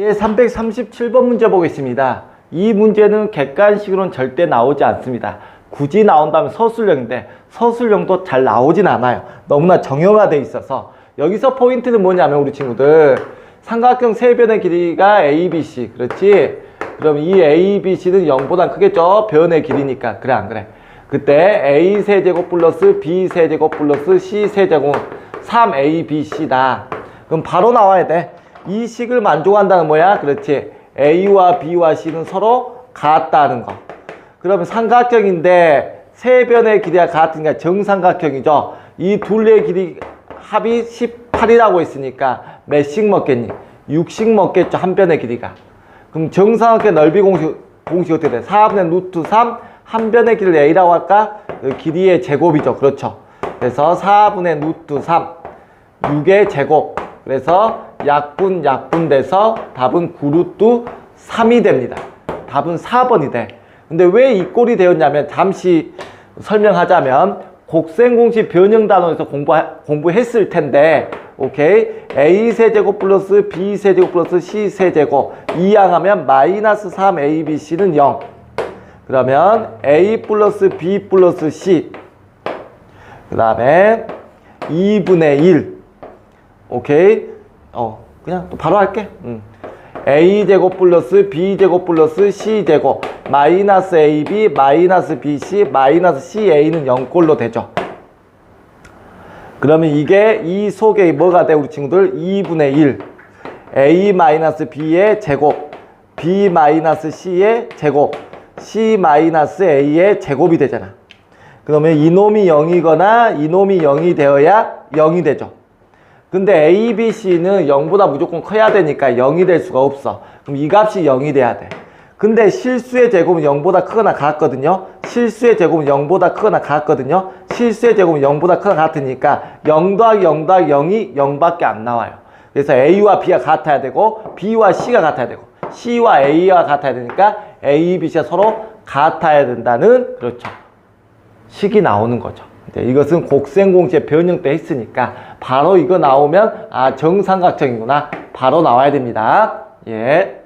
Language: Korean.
제 337번 문제 보겠습니다. 이 문제는 객관식으로는 절대 나오지 않습니다. 굳이 나온다면 서술형인데 서술형도 잘 나오진 않아요. 너무나 정형화돼 있어서 여기서 포인트는 뭐냐면 우리 친구들 삼각형 세 변의 길이가 ABC 그렇지? 그럼 이 ABC는 0보다 크겠죠? 변의 길이니까 그래 안 그래? 그때 A 세제곱 플러스 B 세제곱 플러스 C 세제곱 3ABC다. 그럼 바로 나와야 돼. 이 식을 만족한다는 뭐야? 그렇지. A와 B와 C는 서로 같다는 거. 그러면 삼각형인데 세 변의 길이가 같으니까 정삼각형이죠. 이 둘의 길이 합이 18이라고 했으니까 몇 씩 먹겠니? 6씩 먹겠죠. 한 변의 길이가. 그럼 정삼각형 넓이 공식, 공식 어떻게 돼? 4분의 루트 3, 한 변의 길이를 A라고 할까? 그 길이의 제곱이죠. 그렇죠. 그래서 4분의 루트 3, 6의 제곱. 그래서 약분, 약분 돼서 답은 9루트 3이 됩니다. 답은 4번이 돼. 근데 왜 이 꼴이 되었냐면 잠시 설명하자면 곡생공식 변형 단원에서 공부 공부했을 텐데 오케이? A 세제곱 플러스 b 세제곱 플러스 c 세제곱. 이항하면 마이너스 3 a b c는 0 그러면 a 플러스 b 플러스 c. 그 다음에 2분의 1 오케이 어 그냥 또 바로 할게. 음. a제곱 플러스 b제곱 플러스 c제곱 마이너스 ab 마이너스 bc 마이너스 ca는 0꼴로 되죠. 그러면 이게 이 속에 뭐가 돼 우리 친구들? 2분의 1 a 마이너스 b의 제곱 b 마이너스 c의 제곱 c 마이너스 a의 제곱이 되잖아. 그러면 이놈이 0이거나 이놈이 0이 되어야 0이 되죠 근데 A, B, C는 0보다 무조건 커야 되니까 0이 될 수가 없어. 그럼 이 값이 0이 돼야 돼. 근데 실수의 제곱은 0보다 크거나 같거든요. 실수의 제곱은 0보다 크거나 같거든요. 실수의 제곱은 0보다 크거나 같으니까 0 더하기 0 더하기 0이 0밖에 안 나와요. 그래서 A와 B가 같아야 되고 B와 C가 같아야 되고 C와 A와 같아야 되니까 A, B, C가 서로 같아야 된다는 그렇죠. 식이 나오는 거죠. 이제 이것은 곡생공시의 변형 때 했으니까 바로 이거 나오면 아 정삼각형이구나 바로 나와야 됩니다. 예.